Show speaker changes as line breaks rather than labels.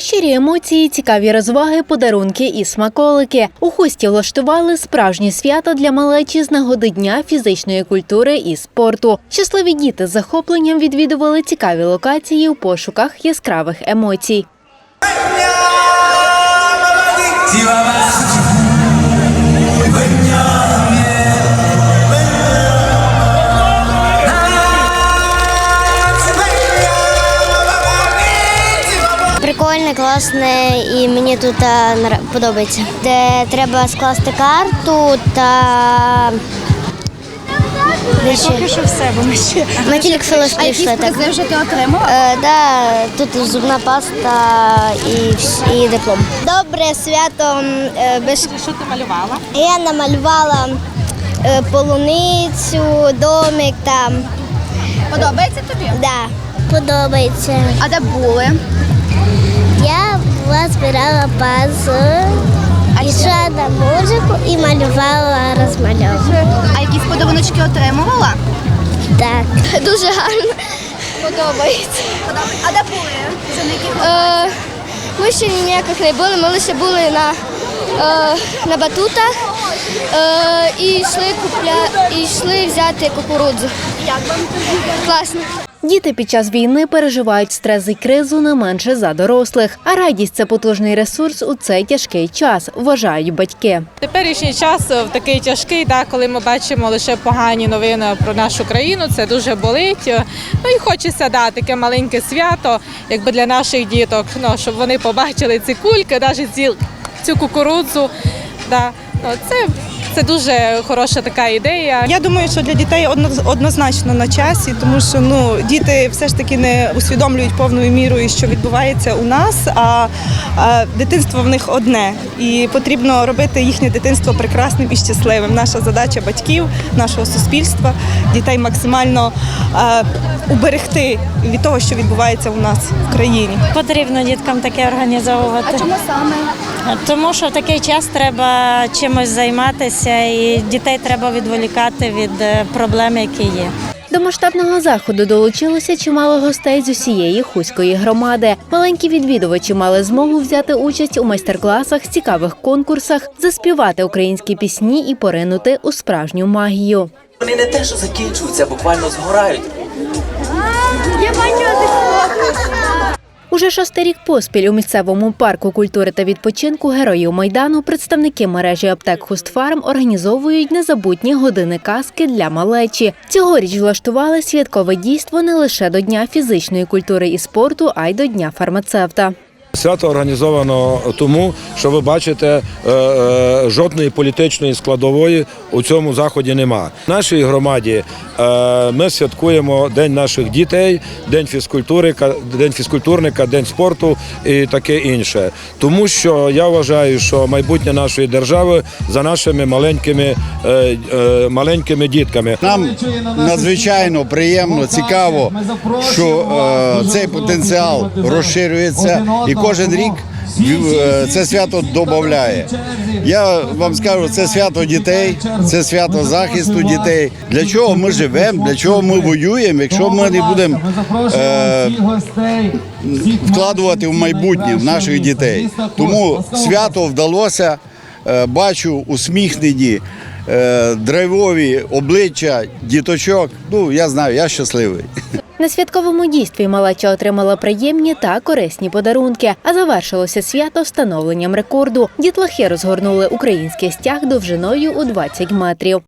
Щирі емоції, цікаві розваги, подарунки і смаколики. У хості влаштували справжнє свято для малечі з нагоди Дня фізичної культури і спорту. Щасливі діти з захопленням відвідували цікаві локації у пошуках яскравих емоцій.
Прикольне, класне і мені тут подобається. Де треба скласти карту та.
Поки що все, бо ми ще.
Ми тільки що лише йшли так.
вже ти?
Е, да, тут зубна паста і, і диплом. Добре свято е, без
Що ти малювала?
я намалювала е, полуницю, домик там.
Подобається тобі?
Да. Подобається.
А де були?
Я була збирала пазл, йшла на музику і малювала розмальовку.
А якісь подаруночки отримувала?
Так. Дуже гарно. Подобається.
А де були?
Е, ми ще ніяких не були, ми лише були на, е, на батутах е, і йшли купля, і йшли взяти кукурудзу.
Як вам?
Класно.
Діти під час війни переживають стрес і кризу не менше за дорослих, а радість це потужний ресурс у цей тяжкий час, вважають батьки.
Теперішній час е, в такий тяжкий, да, коли ми бачимо лише погані новини про нашу країну, це дуже болить. Е, Ну і хочеться да, таке маленьке свято, якби для наших діток, ну, щоб вони побачили ці кульки, навіть ці, цю кукурудзу. Да. Ну, це, це дуже хороша така ідея.
Я думаю, що для дітей одно- однозначно на часі, тому що ну діти все ж таки не усвідомлюють повною мірою, що відбувається у нас. А, а дитинство в них одне, і потрібно робити їхнє дитинство прекрасним і щасливим. Наша задача батьків, нашого суспільства, дітей максимально а, уберегти від того, що відбувається у нас в країні.
Потрібно діткам таке організовувати.
А чому саме?
Тому що в такий час треба чимось займатися, і дітей треба відволікати від е, проблем, які є.
До масштабного заходу долучилося чимало гостей з усієї хуської громади. Маленькі відвідувачі мали змогу взяти участь у майстер-класах, цікавих конкурсах, заспівати українські пісні і поринути у справжню магію.
Вони не те, що закінчуються, буквально згорають.
Уже шостий рік поспіль у місцевому парку культури та відпочинку героїв майдану представники мережі аптек Хустфарм організовують незабутні години казки для малечі. Цьогоріч влаштували святкове дійство не лише до Дня фізичної культури і спорту, а й до Дня фармацевта.
Свято організовано тому, що ви бачите, е, е, жодної політичної складової у цьому заході нема. В нашій громаді е, ми святкуємо День наших дітей, День фізкультурника, День фізкультурника, День спорту і таке інше. Тому що я вважаю, що майбутнє нашої держави за нашими маленькими, маленькими дітками.
Нам надзвичайно приємно, цікаво, що цей потенціал розширюється і кожен рік е, це свято додає. Я вам скажу, це свято дітей, це свято захисту дітей. Для чого ми живемо, для чого ми воюємо, якщо ми не будемо е, вкладувати в майбутнє в наших дітей. Тому свято вдалося. Е, Бачу усміхнені, е, драйвові обличчя діточок. Ну я знаю, я щасливий.
На святковому дійстві малеча отримала приємні та корисні подарунки. А завершилося свято встановленням рекорду. Дітлахи розгорнули український стяг довжиною у 20 метрів.